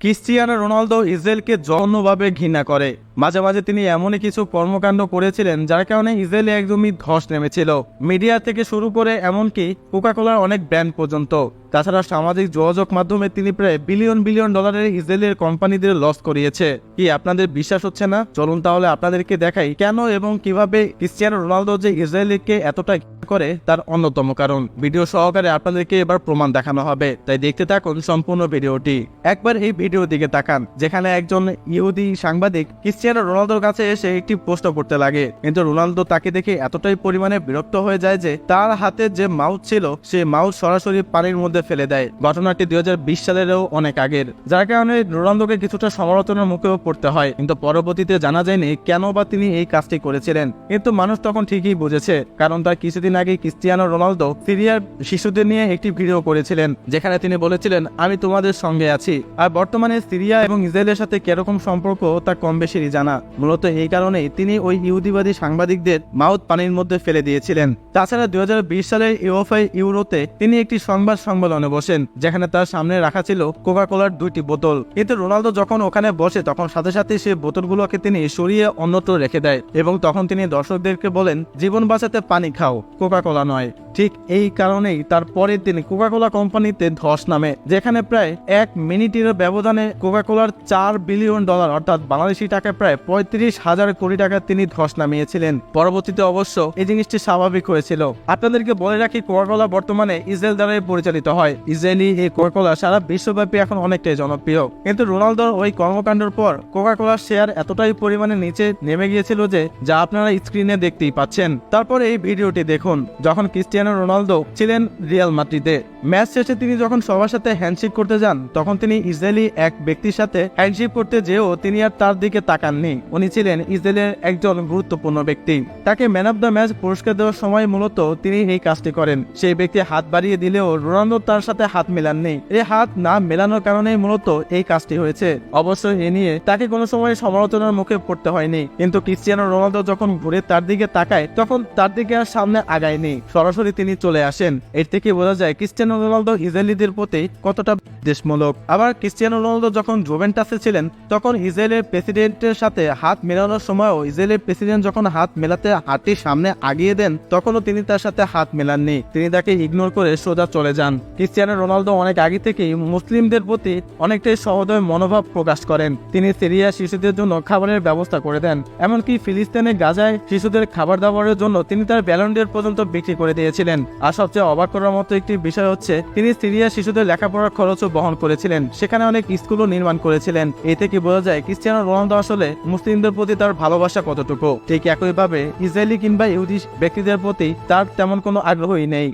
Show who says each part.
Speaker 1: Cristiano Ronaldo ইসরায়েলকে জঘন্যভাবে ঘৃণা করে। মাঝে মাঝে তিনি এমনই কিছু কর্মকাণ্ড করেছিলেন যার কারণে ইসরায়েলে একদমই ধস নেমেছিল। মিডিয়া থেকে শুরু করে এমনকি কোকাকোলার অনেক ব্র্যান্ড পর্যন্ত। তাছাড়া সামাজিক যোগাযোগ মাধ্যমে তিনি প্রায় বিলিয়ন বিলিয়ন ডলারের ইসরায়েলের কোম্পানিদের লস করিয়েছে। কি আপনাদের বিশ্বাস হচ্ছে না? চলুন তাহলে আপনাদেরকে দেখাই কেন এবং কীভাবে ক্রিস্টিয়ানো রোনালদো যে ইসরায়েলকে এতটা করে তার অন্যতম কারণ। ভিডিও সহকারে আপনাদেরকে এবার প্রমাণ দেখানো হবে। তাই দেখতে থাকুন সম্পূর্ণ ভিডিওটি। একবার এই ভিডিও দিকে তাকান, যেখানে একজন ইহুদি সাংবাদিক ক্রিস্টিয়ানো রোনালদোর কাছে এসে একটি প্রশ্ন করতে লাগে। কিন্তু রোনালদো তাকে দেখে এতটাই পরিমাণে বিরক্ত হয়ে যায় যে তার হাতে যে মাউথ ছিল, সে মাউথ সরাসরি পানির মধ্যে ফেলে দেয়। ঘটনাটি দুই সালেরও অনেক আগের। যার কারণে রোনালদোকে কিছুটা সমালোচনার মুখেও পড়তে হয়। কিন্তু পরবর্তীতে জানা যায়নি কেন বা তিনি এই কাজটি করেছিলেন। কিন্তু মানুষ তখন ঠিকই বুঝেছে, কারণ তার কিছুদিন আগে ক্রিস্টিয়ানো রোনালদো সিরিয়ার শিশুদের নিয়ে একটি ভিডিও করেছিলেন, যেখানে তিনি বলেছিলেন, আমি তোমাদের সঙ্গে আছি। আর বর্তমানে সিরিয়া এবং ইসরায়েলের সাথে কীরকম সম্পর্ক তা কম বেশিরই জানা। মূলত এই কারণেই তিনি ওই ইহুদিবাদী সাংবাদিকদের মাউথ পানির মধ্যে ফেলে দিয়েছিলেন। তাছাড়া দুই সালের ইউএফআই ইউরোতে তিনি একটি সংবাদ সম্মেলনে বসেন, যেখানে তার সামনে রাখা ছিল কোকা কোলার দুইটি বোতল। কিন্তু রোনালদো যখন ওখানে বসে, তখন সাথে সাথে সে বোতলগুলোকে তিনি সরিয়ে অন্যত্র রেখে দেয় এবং তখন তিনি দর্শকদেরকে বলেন, জীবন বাঁচাতে পানি খাও কোকা কোলা নয়। ঠিক এই কারণেই তারপরে তিনি কোকা কোলা কোম্পানিতে ধস নামে, যেখানে প্রায় এক মিনিটের ব্যবধানে কোকা কোলার চার বিলিয়ন ডলার, অর্থাৎ বাংলাদেশি টাকায় প্রায় পঁয়ত্রিশ হাজার কোটি টাকা তিনি ধস নামিয়েছিলেন। পরবর্তীতে অবশ্য এই জিনিসটি স্বাভাবিক হয়েছিল। আপনাদেরকে বলে রাখি কোকা কোলা বর্তমানে ইসরায়েল দ্বারাই পরিচালিত হয়। ইসরায়েলি এই কোকা কোলা সারা বিশ্বব্যাপী এখন অনেকটাই জনপ্রিয়। কিন্তু রোনালদোর ওই কর্মকাণ্ডের পর কোকা কোলার শেয়ার এতটাই পরিমাণে নিচে নেমে গিয়েছিল যে, যা আপনারা স্ক্রিনে দেখতেই পাচ্ছেন। তারপর এই ভিডিওটি দেখুন, যখন ক্রিস্টিয়ানো রোনালদো ছিলেন রিয়াল মাদ্রিদে ম্যাচ শেষে তিনি যখন সবার সাথে হ্যান্ডশেক করতে যান, তখন তিনি ইসরায়েলি এক ব্যক্তির সাথে হ্যান্ডশেক করতে যেও তিনি আর তার দিকে তাকাননি। উনি ছিলেন ইসরায়েলের একজন গুরুত্বপূর্ণ ব্যক্তি। তাকে ম্যান অব দ্য ম্যাচ পুরস্কার দেওয়ার সময় মূলত তিনি এই কাজটি করেন। সেই ব্যক্তি হাত বাড়িয়ে দিলেও রোনালদো তার সাথে হাত মেলাননি। এই হাত না মেলানোর কারণেই মূলত এই কাজটি হয়েছে। অবশ্য এ নিয়ে তাকে কোনো সময় সমালোচনার মুখে পড়তে হয়নি। কিন্তু ক্রিস্টিয়ানো রোনালদো যখন ঘুরে তার দিকে তাকায়, তখন তার দিকে আর সামনে আগায়নি। সরাসরি তিনি চলে আসেন। এর থেকে বোঝা যায় ক্রিস্টিয়ানো রোনালদো ইসরায়েলিদের প্রতি কতটা দেশমূলক আবার ক্রিস্টিয়ানো রোনালদো যখন জোভেন্টাসে ছিলেন, তখন ইসরায়েলের প্রেসিডেন্টের সাথে হাত মেলানোর সময়ও ইসরায়েলের প্রেসিডেন্ট যখন হাত মেলাতে হাতটি সামনে আগিয়ে দেন, তখনও তিনি তার সাথে হাত মেলাননি। তিনি তাকে ইগনোর করে সোজা চলে যান। ক্রিস্টিয়ানো রোনালদো অনেক আগে থেকেই মুসলিমদের প্রতি অনেকটাই সহদয় মনোভাব প্রকাশ করেন। তিনি সিরিয়া শিশুদের জন্য খাবারের ব্যবস্থা করে দেন, এমনকি ফিলিস্তিনের গাজায় শিশুদের খাবার দাবারের জন্য তিনি তার ব্যালন্ডের পর্যন্ত বিক্রি করে দিয়েছিলেন। আর সবচেয়ে অবাক করার মতো একটি বিষয় তিনি সিরিয়া শিশুদের লেখাপড়ার খরচও বহন করেছিলেন। সেখানে অনেক স্কুলও নির্মাণ করেছিলেন। এ থেকে বোঝা যায়, ক্রিস্টিয়ানো রোনালদো আসলে মুসলিমদের প্রতি তার ভালোবাসা কতটুকু? ঠিক একইভাবে ইসরায়েলি কিংবা ইহুদি ব্যক্তিদের প্রতি তার তেমন কোনো আগ্রহই নেই।